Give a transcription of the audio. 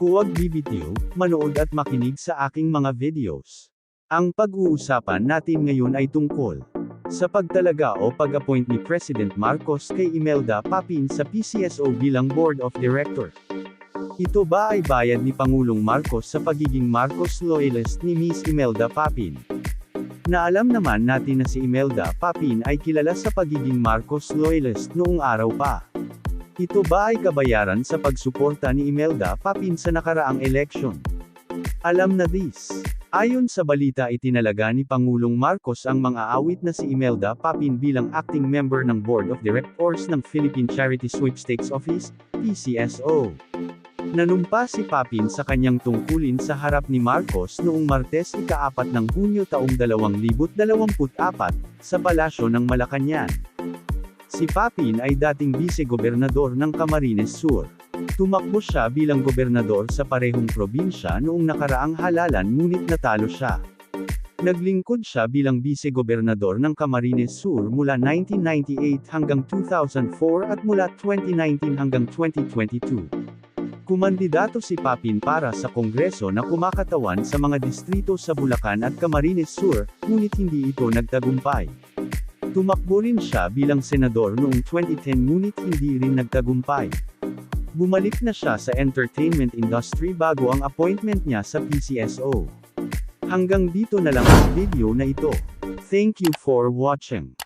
Huwag bibitiw, manood at makinig sa aking mga videos. Ang pag-uusapan natin ngayon ay tungkol sa pagtalaga o pag-appoint ni President Marcos kay Imelda Papin sa PCSO bilang Board of Director. Ito ba ay bayad ni Pangulong Marcos sa pagiging Marcos loyalist ni Miss Imelda Papin? Na alam naman natin na si Imelda Papin ay kilala sa pagiging Marcos loyalist noong araw pa. Ito ba ay kabayaran sa pagsuporta ni Imelda Papin sa nakaraang eleksyon? Alam na this. Ayon sa balita itinalaga ni Pangulong Marcos ang mga awit na si Imelda Papin bilang acting member ng Board of Directors ng Philippine Charity Sweepstakes Office, PCSO. Nanumpa si Papin sa kanyang tungkulin sa harap ni Marcos noong Martes ika-4 ng Hunyo taong 2024, sa Palasyo ng Malacanang. Si Papin ay dating vice-gobernador ng Camarines Sur. Tumakbo siya bilang gobernador sa parehong probinsya noong nakaraang halalan ngunit natalo siya. Naglingkod siya bilang vice-gobernador ng Camarines Sur mula 1998 hanggang 2004 at mula 2019 hanggang 2022. Kumandidato si Papin para sa Kongreso na kumakatawan sa mga distrito sa Bulacan at Camarines Sur, ngunit hindi ito nagtagumpay. Tumakbo rin siya bilang senador noong 2010 ngunit hindi rin nagtagumpay. Bumalik na siya sa entertainment industry bago ang appointment niya sa PCSO. Hanggang dito na lang ang video na ito. Thank you for watching.